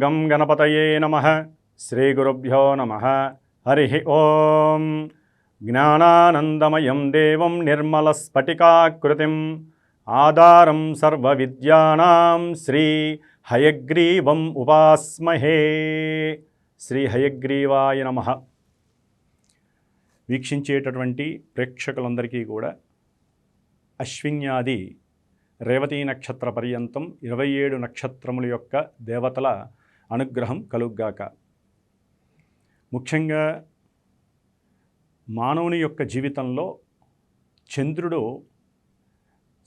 గం గణపతయే నమ శ్రీగురుభ్యో నమ హరి ఓం జ్ఞానానందమయం దేవం నిర్మలస్ఫటికాకృతిం ఆధారం సర్వవిద్యానాం శ్రీ హయగ్రీవం ఉపాస్మహే శ్రీ హయగ్రీవాయ నమ వీక్షించేటటువంటి ప్రేక్షకులందరికీ కూడా అశ్విన్యాది రేవతీ నక్షత్ర పర్యంతం ఇరవై ఏడు నక్షత్రముల యొక్క దేవతల అనుగ్రహం కలుగ్గాక. ముఖ్యంగా మానవుని యొక్క జీవితంలో చంద్రుడు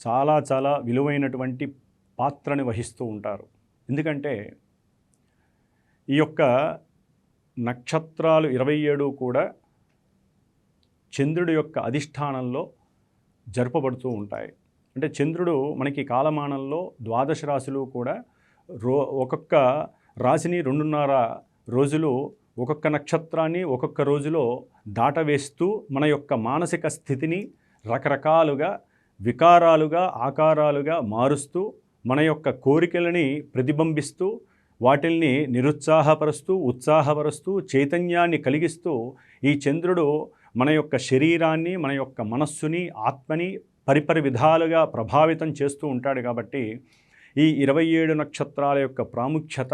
చాలా చాలా విలువైనటువంటి పాత్రని వహిస్తూ ఉంటారు. ఎందుకంటే ఈ యొక్క నక్షత్రాలు ఇరవై ఏడు కూడా చంద్రుడి యొక్క అధిష్టానంలో జరపబడుతూ ఉంటాయి. అంటే చంద్రుడు మనకి కాలమానంలో ద్వాదశ రాశులు కూడా రో ఒక్కొక్క రాశిని రెండున్నర రోజులు ఒక్కొక్క నక్షత్రాన్ని ఒక్కొక్క రోజులో దాటవేస్తూ మన యొక్క మానసిక స్థితిని రకరకాలుగా వికారాలుగా ఆకారాలుగా మారుస్తూ మన యొక్క కోరికలని ప్రతిబింబిస్తూ వాటిల్ని నిరుత్సాహపరుస్తూ ఉత్సాహపరుస్తూ చైతన్యాన్ని కలిగిస్తూ ఈ చంద్రుడు మన యొక్క శరీరాన్ని మన యొక్క మనస్సుని ఆత్మని పరిపరి విధాలుగా ప్రభావితం చేస్తూ ఉంటాడు కాబట్టి ఈ ఇరవై ఏడు నక్షత్రాల యొక్క ప్రాముఖ్యత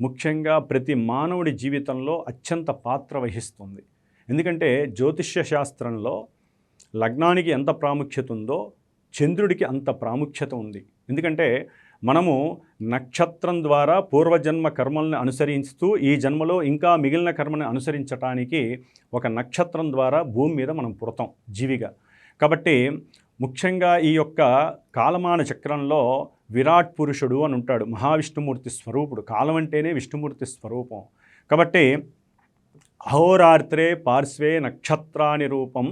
ముఖ్యంగా ప్రతి మానవుడి జీవితంలో అత్యంత పాత్ర వహిస్తుంది. ఎందుకంటే జ్యోతిష్య శాస్త్రంలో లగ్నానికి ఎంత ప్రాముఖ్యత ఉందో చంద్రుడికి అంత ప్రాముఖ్యత ఉంది. ఎందుకంటే మనము నక్షత్రం ద్వారా పూర్వజన్మ కర్మల్ని అనుసరిస్తూ ఈ జన్మలో ఇంకా మిగిలిన కర్మని అనుసరించటానికి ఒక నక్షత్రం ద్వారా భూమి మీద మనం పుడతాం జీవిగా. కాబట్టి ముఖ్యంగా ఈ యొక్క కాలమాన చక్రంలో విరాట్ పురుషుడు అని ఉంటాడు. మహావిష్ణుమూర్తి స్వరూపుడు. కాలం అంటేనే విష్ణుమూర్తి స్వరూపం. కాబట్టి అహోరాత్రే పార్శ్వే నక్షత్రాని రూపం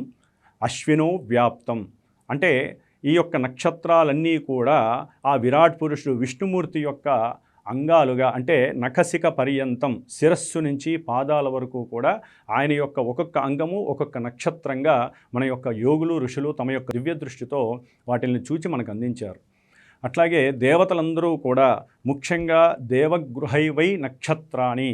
అశ్వినో వ్యాప్తం. అంటే ఈ యొక్క నక్షత్రాలన్నీ కూడా ఆ విరాట్ పురుషుడు విష్ణుమూర్తి యొక్క అంగాలుగా అంటే నఖసిక పర్యంతం శిరస్సు నుంచి పాదాల వరకు కూడా ఆయన యొక్క ఒక్కొక్క అంగము ఒక్కొక్క నక్షత్రంగా మన యొక్క యోగులు ఋషులు తమ యొక్క దివ్య దృష్టితో వాటిని చూచి మనకు అందించారు. అట్లాగే దేవతలందరూ కూడా ముఖ్యంగా దేవగృహైవై నక్షత్రాన్ని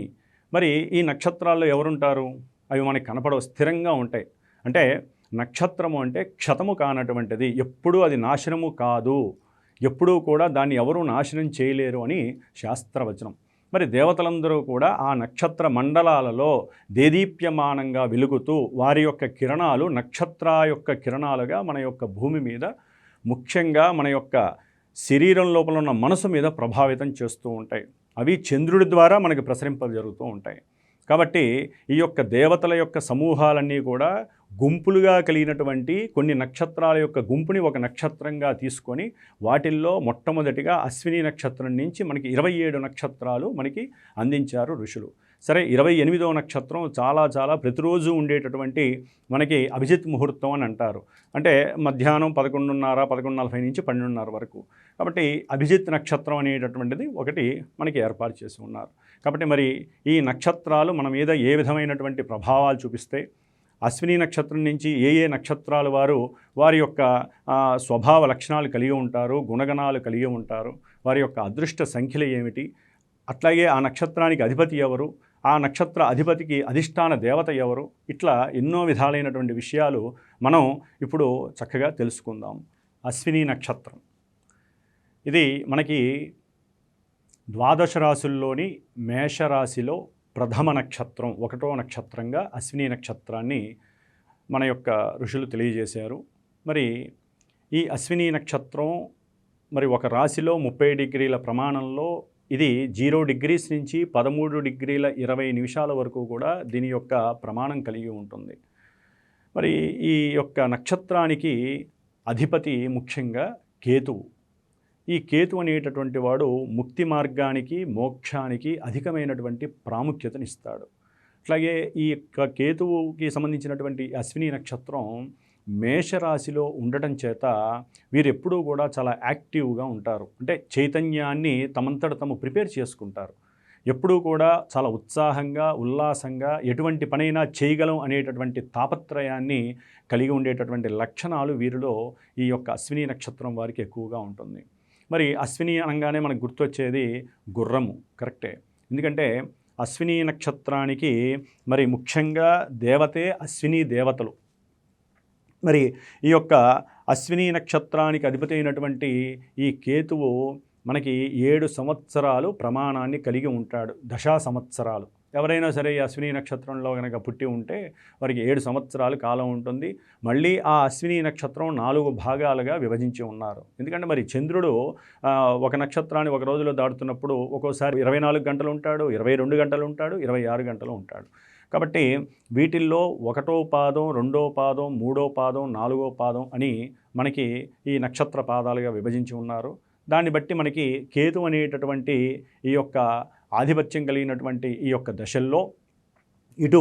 మరి ఈ నక్షత్రాల్లో ఎవరుంటారు? అవి మనకి కనపడవు స్థిరంగా ఉంటాయి. అంటే నక్షత్రము అంటే క్షతము కానటువంటిది. ఎప్పుడూ అది నాశనము కాదు. ఎప్పుడూ కూడా దాన్ని ఎవరూ నాశనం చేయలేరు అని శాస్త్రవచనం. మరి దేవతలందరూ కూడా ఆ నక్షత్ర మండలాలలో దేదీప్యమానంగా వెలుగుతూ వారి యొక్క కిరణాలు నక్షత్ర యొక్క కిరణాలుగా మన యొక్క భూమి మీద ముఖ్యంగా మన యొక్క శరీరం లోపల ఉన్న మనసు మీద ప్రభావితం చేస్తూ ఉంటాయి. అవి చంద్రుడి ద్వారా మనకి ప్రసరింపలు జరుగుతూ ఉంటాయి. కాబట్టి ఈ యొక్క దేవతల యొక్క సమూహాలన్నీ కూడా గుంపులుగా కలిగినటువంటి కొన్ని నక్షత్రాల యొక్క గుంపుని ఒక నక్షత్రంగా తీసుకొని వాటిల్లో మొట్టమొదటిగా అశ్విని నక్షత్రం నుంచి మనకి ఇరవై ఏడు నక్షత్రాలు మనకి అందించారు ఋషులు. సరే ఇరవై ఎనిమిదవ నక్షత్రం చాలా చాలా ప్రతిరోజు ఉండేటటువంటి మనకి అభిజిత్ ముహూర్తం అని అంటారు. అంటే మధ్యాహ్నం పదకొండున్నర పదకొండు నలభై నుంచి పన్నెండున్నర వరకు. కాబట్టి అభిజిత్ నక్షత్రం అనేటటువంటిది ఒకటి మనకి ఏర్పాటు చేసి ఉన్నారు. కాబట్టి మరి ఈ నక్షత్రాలు మన మీద ఏ విధమైనటువంటి ప్రభావాలు చూపిస్తే అశ్విని నక్షత్రం నుంచి ఏ ఏ నక్షత్రాలు వారు వారి యొక్క స్వభావ లక్షణాలు కలిగి ఉంటారు గుణగణాలు కలిగి ఉంటారు వారి యొక్క అదృష్ట సంఖ్యలు ఏమిటి అట్లాగే ఆ నక్షత్రానికి అధిపతి ఎవరు ఆ నక్షత్ర అధిపతికి అధిష్టాన దేవత ఎవరు? ఇట్లా ఎన్నో విధాలైనటువంటి విషయాలు మనం ఇప్పుడు చక్కగా తెలుసుకుందాం. అశ్విని నక్షత్రం. ఇది మనకి ద్వాదశ రాశుల్లోని మేషరాశిలో ప్రథమ నక్షత్రం ఒకటో నక్షత్రంగా అశ్విని నక్షత్రాన్ని మన యొక్క ఋషులు తెలియజేశారు. మరి ఈ అశ్విని నక్షత్రం మరి ఒక రాశిలో ముప్పై డిగ్రీల ప్రమాణంలో ఇది జీరో డిగ్రీస్ నుంచి పదమూడు డిగ్రీల ఇరవై నిమిషాల వరకు కూడా దీని యొక్క ప్రమాణం కలిగి ఉంటుంది. మరి ఈ యొక్క నక్షత్రానికి అధిపతి ముఖ్యంగా కేతువు. ఈ కేతు అనేటటువంటి వాడు ముక్తి మార్గానికి మోక్షానికి అధికమైనటువంటి ప్రాముఖ్యతనిస్తాడు. అట్లాగే ఈ యొక్క కేతువుకి సంబంధించినటువంటి అశ్విని నక్షత్రం మేషరాశిలో ఉండటం చేత వీరెప్పుడూ కూడా చాలా యాక్టివ్గా ఉంటారు. అంటే చైతన్యాన్ని తమంతట తము ప్రిపేర్ చేసుకుంటారు. ఎప్పుడూ కూడా చాలా ఉత్సాహంగా ఉల్లాసంగా ఎటువంటి పనైనా చేయగలం అనేటటువంటి తాపత్రయాన్ని కలిగి ఉండేటటువంటి లక్షణాలు వీరిలో ఈ యొక్క అశ్విని నక్షత్రం వారికి ఎక్కువగా ఉంటుంది. మరి అశ్విని అనగానే మనకు గుర్తొచ్చేది గుర్రము కరెక్టే. ఎందుకంటే అశ్విని నక్షత్రానికి మరి ముఖ్యంగా దేవతే అశ్విని దేవతలు. మరి ఈ యొక్క అశ్విని నక్షత్రానికి అధిపతి అయినటువంటి ఈ కేతువు మనకి ఏడు సంవత్సరాలు ప్రమాణాన్ని కలిగి ఉంటాడు దశా సంవత్సరాలు. ఎవరైనా సరే ఈ అశ్విని నక్షత్రంలో కనుక పుట్టి ఉంటే వారికి ఏడు సంవత్సరాలు కాలం ఉంటుంది. మళ్ళీ ఆ అశ్విని నక్షత్రం నాలుగు భాగాలుగా విభజించి ఉన్నారు. ఎందుకంటే మరి చంద్రుడు ఒక నక్షత్రాన్ని ఒక రోజులో దాటుతున్నప్పుడు ఒక్కోసారి ఇరవై నాలుగు గంటలు ఉంటాడు ఇరవై రెండు గంటలు ఉంటాడు ఇరవై ఆరు గంటలు ఉంటాడు. కాబట్టి వీటిల్లో ఒకటో పాదం రెండో పాదం మూడో పాదం నాలుగో పాదం అని మనకి ఈ నక్షత్ర పాదాలుగా విభజించి ఉన్నారు. దాన్ని బట్టి మనకి కేతు అనేటటువంటి ఈ యొక్క ఆధిపత్యం కలిగినటువంటి ఈ యొక్క దశల్లో ఇటు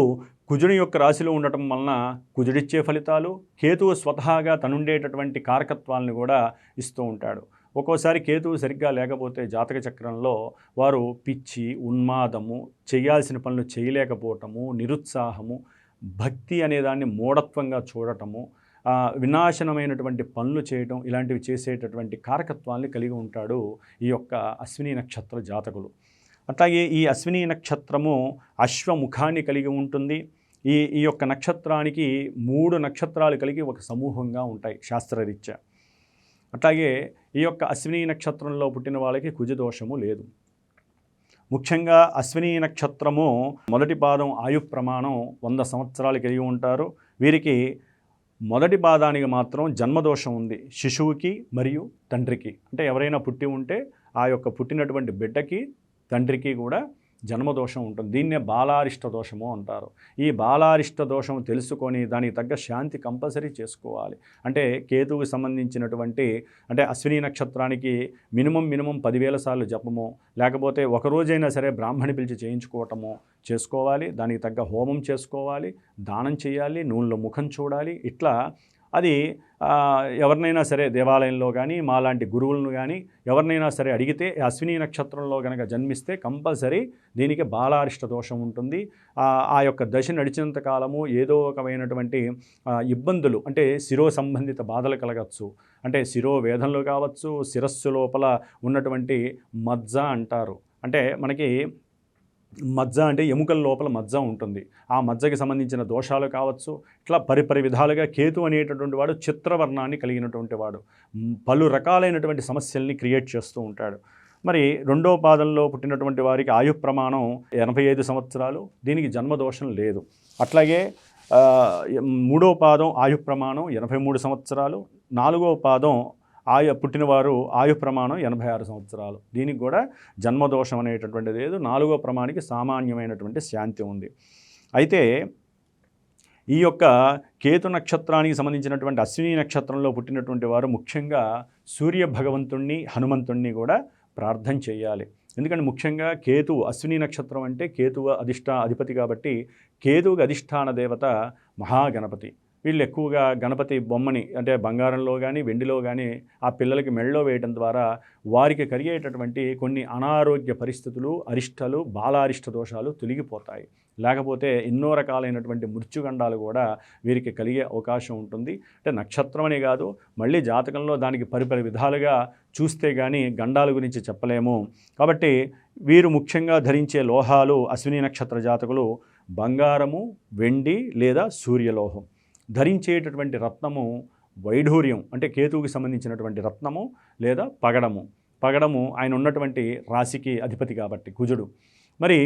కుజుని యొక్క రాశిలో ఉండటం వలన కుజుడిచ్చే ఫలితాలు కేతువు స్వతహాగా తనుండేటటువంటి కారకత్వాలను కూడా ఇస్తూ ఉంటాడు. ఒక్కోసారి కేతువు సరిగ్గా లేకపోతే జాతక చక్రంలో వారు పిచ్చి ఉన్మాదము చేయాల్సిన పనులు చేయలేకపోవటము నిరుత్సాహము భక్తి అనేదాన్ని మూఢత్వంగా చూడటము వినాశనమైనటువంటి పనులు చేయటం ఇలాంటివి చేసేటటువంటి కారకత్వాన్ని కలిగి ఉంటాడు ఈ యొక్క అశ్విని నక్షత్ర జాతకులు. అట్లాగే ఈ అశ్విని నక్షత్రము అశ్వముఖాన్ని కలిగి ఉంటుంది. ఈ ఈ యొక్క నక్షత్రానికి మూడు నక్షత్రాలు కలిగి ఒక సమూహంగా ఉంటాయి శాస్త్రరీత్యా. అట్లాగే ఈ యొక్క అశ్విని నక్షత్రంలో పుట్టిన వాళ్ళకి కుజదోషము లేదు. ముఖ్యంగా అశ్విని నక్షత్రము మొదటి పాదం ఆయు ప్రమాణం వంద సంవత్సరాలు కలిగి ఉంటారు. వీరికి మొదటి పాదానికి మాత్రం జన్మదోషం ఉంది. శిశువుకి మరియు తండ్రికి. అంటే ఎవరైనా పుట్టి ఉంటే ఆ యొక్క పుట్టినటువంటి బిడ్డకి తండ్రికి కూడా జన్మదోషం ఉంటుంది. దీన్నే బాలారిష్ట దోషము అంటారు. ఈ బాలారిష్ట దోషం తెలుసుకొని దానికి తగ్గ శాంతి కంపల్సరీ చేసుకోవాలి. అంటే కేతువుకి సంబంధించినటువంటి అంటే అశ్విని నక్షత్రానికి మినిమం మినిమం పదివేల సార్లు జపము లేకపోతే ఒకరోజైనా సరే బ్రాహ్మణి పిలిచి చేయించుకోవటము చేసుకోవాలి. దానికి తగ్గ హోమం చేసుకోవాలి. దానం చేయాలి. నూనెలో ముఖం చూడాలి. ఇట్లా అది ఎవరినైనా సరే దేవాలయంలో కానీ మాలాంటి గురువులను కానీ ఎవరినైనా సరే అడిగితే అశ్విని నక్షత్రంలో కనుక జన్మిస్తే కంపల్సరీ దీనికి బాలారిష్ట దోషం ఉంటుంది. ఆ యొక్క దశ నడిచినంత కాలము ఏదో ఒకమైనటువంటి ఇబ్బందులు అంటే శిరో సంబంధిత బాధలు కలగచ్చు. అంటే శిరో వేదనలు కావచ్చు శిరస్సు లోపల ఉన్నటువంటి మజ్జ అంటారు. అంటే మనకి మజ్జ అంటే ఎముకల లోపల మజ్జ ఉంటుంది. ఆ మజ్జకి సంబంధించిన దోషాలు కావచ్చు ఇట్లా పరిపరి విధాలుగా కేతు అనేటటువంటి వాడు చిత్రవర్ణాన్ని కలిగినటువంటి వాడు. పలు రకాలైనటువంటి సమస్యల్ని క్రియేట్ చేస్తూ ఉంటాడు. మరి రెండో పాదంలో పుట్టినటువంటి వారికి ఆయు ప్రమాణం ఎనభై ఐదు సంవత్సరాలు దీనికి జన్మదోషం లేదు. అట్లాగే మూడో పాదం ఆయు ప్రమాణం ఎనభై మూడు సంవత్సరాలు నాలుగో పాదం ఆయు పుట్టినవారు ఆయు ప్రమాణం ఎనభై ఆరు సంవత్సరాలు. దీనికి కూడా జన్మదోషం అనేటటువంటిది లేదు. నాలుగో ప్రమాణికి సామాన్యమైనటువంటి శాంతి ఉంది. అయితే ఈ యొక్క కేతు నక్షత్రానికి సంబంధించినటువంటి అశ్విని నక్షత్రంలో పుట్టినటువంటి వారు ముఖ్యంగా సూర్య భగవంతుణ్ణి హనుమంతుణ్ణి కూడా ప్రార్థన చేయాలి. ఎందుకంటే ముఖ్యంగా కేతువు అశ్విని నక్షత్రం అంటే కేతువు అధిష్ట అధిపతి కాబట్టి కేతువుకి అధిష్టాన దేవత మహాగణపతి. వీళ్ళు ఎక్కువగా గణపతి బొమ్మని అంటే బంగారంలో కానీ వెండిలో కానీ ఆ పిల్లలకి మెళ్ళలో వేయడం ద్వారా వారికి కలిగేటటువంటి కొన్ని అనారోగ్య పరిస్థితులు అరిష్టలు బాలారిష్ట దోషాలు తొలగిపోతాయి. లేకపోతే ఎన్నో రకాలైనటువంటి మృత్యుగండాలు కూడా వీరికి కలిగే అవకాశం ఉంటుంది. అంటే నక్షత్రం అనే కాదు మళ్ళీ జాతకంలో దానికి పరిపరి విధాలుగా చూస్తే కానీ గండాల గురించి చెప్పలేము. కాబట్టి వీరు ముఖ్యంగా ధరించే లోహాలు అశ్విని నక్షత్ర జాతకులు బంగారము వెండి లేదా సూర్యలోహం. ధరించేటటువంటి రత్నము వైఢూర్యం అంటే కేతువుకి సంబంధించినటువంటి రత్నము లేదా పగడము. పగడము ఆయన ఉన్నటువంటి రాశికి అధిపతి కాబట్టి కుజుడు. మరి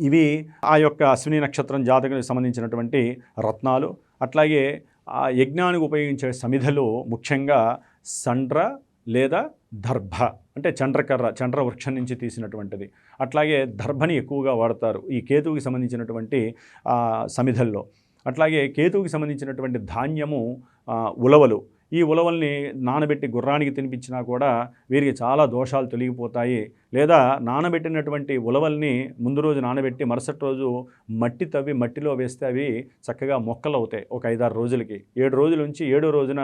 ఇవి ఆ యొక్క అశ్విని నక్షత్రం జాతకునికి సంబంధించినటువంటి రత్నాలు. అట్లాగే ఆ యజ్ఞానికి ఉపయోగించే సమిధలు ముఖ్యంగా సండ్ర లేదా దర్భ అంటే చండ్రకర్ర చండ్ర వృక్షం నుంచి తీసినటువంటిది. అట్లాగే దర్భని ఎక్కువగా వాడతారు ఈ కేతువుకి సంబంధించినటువంటి సమిధల్లో. అట్లాగే కేతువుకి సంబంధించినటువంటి ధాన్యము ఉలవలు. ఈ ఉలవల్ని నానబెట్టి గుర్రానికి తినిపించినా కూడా వీరికి చాలా దోషాలు తొలగిపోతాయి. లేదా నానబెట్టినటువంటి ఉలవల్ని ముందు రోజు నానబెట్టి మరుసటి రోజు మట్టి తవ్వి మట్టిలో వేస్తే అవి చక్కగా మొక్కలు అవుతాయి ఒక ఐదారు రోజులకి. ఏడు రోజుల నుంచి ఏడో రోజున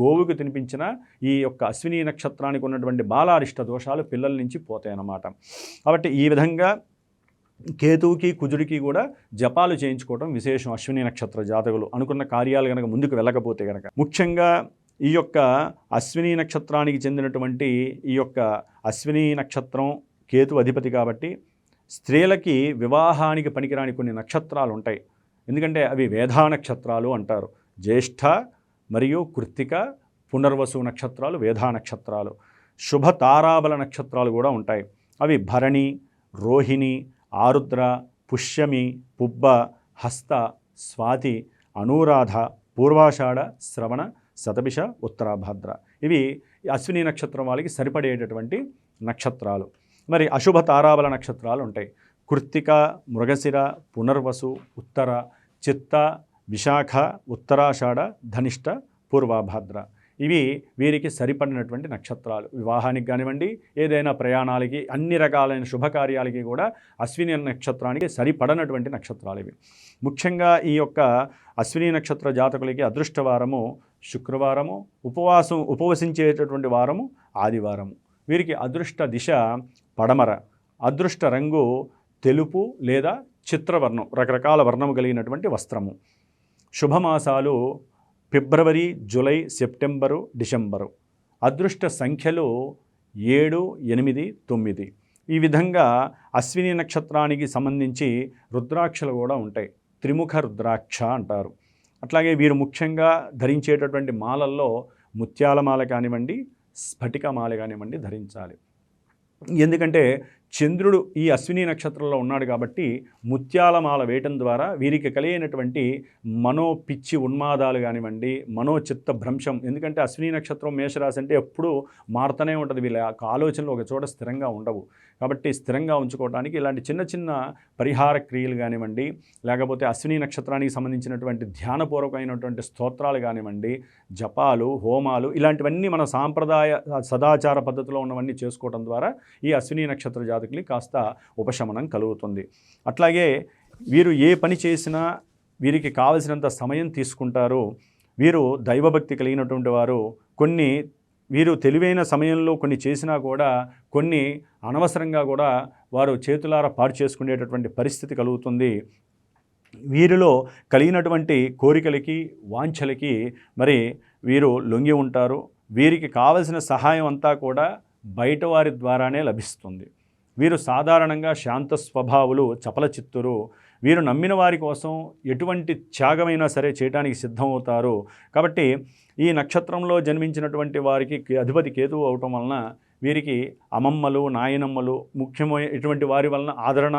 గోవుకు తినిపించిన ఈ యొక్క అశ్విని నక్షత్రానికి ఉన్నటువంటి బాలారిష్ట దోషాలు పిల్లల నుంచి పోతాయి అన్నమాట కాబట్టి ఈ విధంగా కేతువుకి కుజుడికి కూడా జపాలు చేయించుకోవడం విశేషం. అశ్విని నక్షత్ర జాతకులు అనుకున్న కార్యాలు కనుక ముందుకు వెళ్ళకపోతే కనుక ముఖ్యంగా ఈ యొక్క అశ్విని నక్షత్రానికి చెందినటువంటి ఈ యొక్క అశ్విని నక్షత్రం కేతు అధిపతి కాబట్టి స్త్రీలకి వివాహానికి పనికిరాని కొన్ని నక్షత్రాలు ఉంటాయి. ఎందుకంటే అవి వేధా నక్షత్రాలు అంటారు. జ్యేష్ఠ మరియు కృత్తిక పునర్వసు నక్షత్రాలు వేధా నక్షత్రాలు. శుభ తారాబల నక్షత్రాలు కూడా ఉంటాయి. అవి భరణి రోహిణి ఆరుద్ర పుష్యమి పుబ్బ హస్త స్వాతి అనురాధ పూర్వాషాఢ శ్రవణ శతభిష ఉత్తరాభద్ర. ఇవి అశ్విని నక్షత్రం వాళ్ళకి సరిపడేటటువంటి నక్షత్రాలు. మరి అశుభ తారాబల నక్షత్రాలు ఉంటాయి. కృత్తిక మృగశిర పునర్వసు ఉత్తర చిత్త విశాఖ ఉత్తరాషాఢ ధనిష్ట పూర్వాభాద్ర. ఇవి వీరికి సరిపడినటువంటి నక్షత్రాలు. వివాహానికి కానివ్వండి ఏదైనా ప్రయాణాలకి అన్ని రకాలైన శుభకార్యాలకి కూడా అశ్విని నక్షత్రానికి సరిపడనటువంటి నక్షత్రాలు ఇవి. ముఖ్యంగా ఈ యొక్క అశ్విని నక్షత్ర జాతకులకి అదృష్టవారము శుక్రవారము ఉపవాసం ఉపవసించేటటువంటి వారము ఆదివారము. వీరికి అదృష్ట దిశ పడమర. అదృష్ట రంగు తెలుపు లేదా చిత్రవర్ణం రకరకాల వర్ణము కలిగినటువంటి వస్త్రము. శుభమాసాలు ఫిబ్రవరి జూలై సెప్టెంబరు డిసెంబరు. అదృష్ట సంఖ్యలు ఏడు ఎనిమిది తొమ్మిది. ఈ విధంగా అశ్విని నక్షత్రానికి సంబంధించి రుద్రాక్షలు కూడా ఉంటాయి. త్రిముఖ రుద్రాక్ష అంటారు. అట్లాగే వీరు ముఖ్యంగా ధరించేటటువంటి మాలల్లో ముత్యాల మాల కానివ్వండి స్ఫటిక మాల కానివ్వండి ధరించాలి. ఎందుకంటే చంద్రుడు ఈ అశ్విని నక్షత్రంలో ఉన్నాడు కాబట్టి ముత్యాలమాల వేయటం ద్వారా వీరికి కలిగినటువంటి మనో పిచ్చి ఉన్మాదాలు కానివ్వండి మనో చిత్త భ్రంశం. ఎందుకంటే అశ్విని నక్షత్రం మేషరాశి అంటే ఎప్పుడూ మారుతూనే ఉంటుంది. వీళ్ళ ఆలోచనలు ఒక చోట స్థిరంగా ఉండవు. కాబట్టి స్థిరంగా ఉంచుకోవడానికి ఇలాంటి చిన్న చిన్న పరిహార క్రియలు కానివ్వండి లేకపోతే అశ్విని నక్షత్రానికి సంబంధించినటువంటి ధ్యానపూర్వకమైనటువంటి స్తోత్రాలు కానివ్వండి జపాలు హోమాలు ఇలాంటివన్నీ మన సాంప్రదాయ సదాచార పద్ధతిలో ఉన్నవన్నీ చేసుకోవడం ద్వారా ఈ అశ్విని నక్షత్ర జాతకులు కాస్త ఉపశమనం కలుగుతుంది. అట్లాగే వీరు ఏ పని చేసినా వీరికి కావలసినంత సమయం తీసుకుంటారు. వీరు దైవభక్తి కలిగినటువంటి వారు. కొన్ని వీరు తెలివైన సమయంలో కొన్ని చేసినా కూడా కొన్ని అనవసరంగా కూడా వారు చేతులారా పాడు చేసుకునేటటువంటి పరిస్థితి కలుగుతుంది. వీరిలో కలిగినటువంటి కోరికలకి వాంఛలకి మరి వీరు లొంగి ఉంటారు. వీరికి కావలసిన సహాయం అంతా కూడా బయట వారి ద్వారానే లభిస్తుంది. వీరు సాధారణంగా శాంత స్వభావులు చపల చిత్తురు వీరు నమ్మిన వారి కోసం ఎటువంటి త్యాగమైనా సరే చేయడానికి సిద్ధమవుతారు. కాబట్టి ఈ నక్షత్రంలో జన్మించినటువంటి వారికి అధిపతి కేతువు అవటం వలన వీరికి అమమ్మలు నాయనమ్మలు ముఖ్యమైన ఇటువంటి వారి వలన ఆదరణ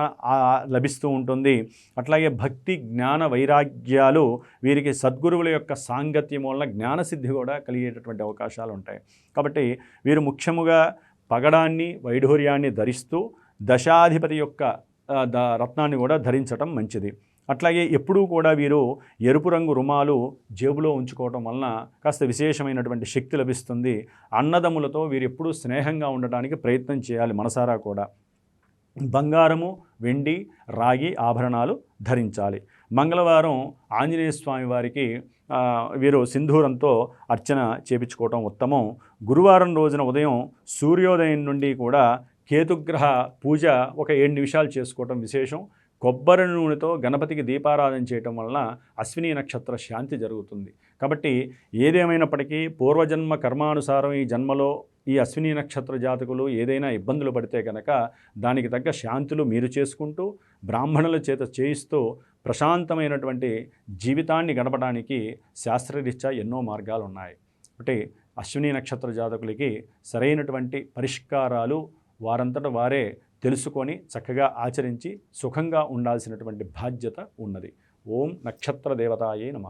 లభిస్తూ ఉంటుంది. అట్లాగే భక్తి జ్ఞాన వైరాగ్యాలు వీరికి సద్గురువుల యొక్క సాంగత్యం వలన జ్ఞానసిద్ధి కూడా కలిగేటటువంటి అవకాశాలు ఉంటాయి. కాబట్టి వీరు ముఖ్యముగా పగడాన్ని వైఢూర్యాన్ని ధరిస్తూ దశాధిపతి యొక్క ద రత్నాన్ని కూడా ధరించటం మంచిది. అట్లాగే ఎప్పుడూ కూడా వీరు ఎరుపు రంగు రుమాలు జేబులో ఉంచుకోవటం వలన కాస్త విశేషమైనటువంటి శక్తి లభిస్తుంది. అన్నదమ్ములతో వీరు ఎప్పుడూ స్నేహంగా ఉండటానికి ప్రయత్నం చేయాలి మనసారా కూడా. బంగారము వెండి రాగి ఆభరణాలు ధరించాలి. మంగళవారం ఆంజనేయ స్వామి వారికి వీరు సింధూరంతో అర్చన చేపించుకోవటం ఉత్తమం. గురువారం రోజున ఉదయం సూర్యోదయం నుండి కూడా కేతుగ్రహ పూజ ఒక ఏడు నిమిషాలు చేసుకోవటం విశేషం. కొబ్బరి నూనెతో గణపతికి దీపారాధన చేయటం వలన అశ్విని నక్షత్ర శాంతి జరుగుతుంది. కాబట్టి ఏదేమైనప్పటికీ పూర్వజన్మ కర్మానుసారం ఈ జన్మలో ఈ అశ్విని నక్షత్ర జాతకులు ఏదైనా ఇబ్బందులు పడితే కనుక దానికి తగ్గ శాంతులు మీరు చేసుకుంటూ బ్రాహ్మణుల చేత చేయిస్తూ ప్రశాంతమైనటువంటి జీవితాన్ని గడపడానికి శాస్త్రరీత్యా ఎన్నో మార్గాలు ఉన్నాయి ఒకటి అశ్విని నక్షత్ర జాతకులకి సరైనటువంటి పరిష్కారాలు వారంతట వారే తెలుసుకొని చక్కగా ఆచరించి సుఖంగా ఉండాల్సినటువంటి బాధ్యత ఉన్నది. ఓం నక్షత్ర దేవతాయే నమ.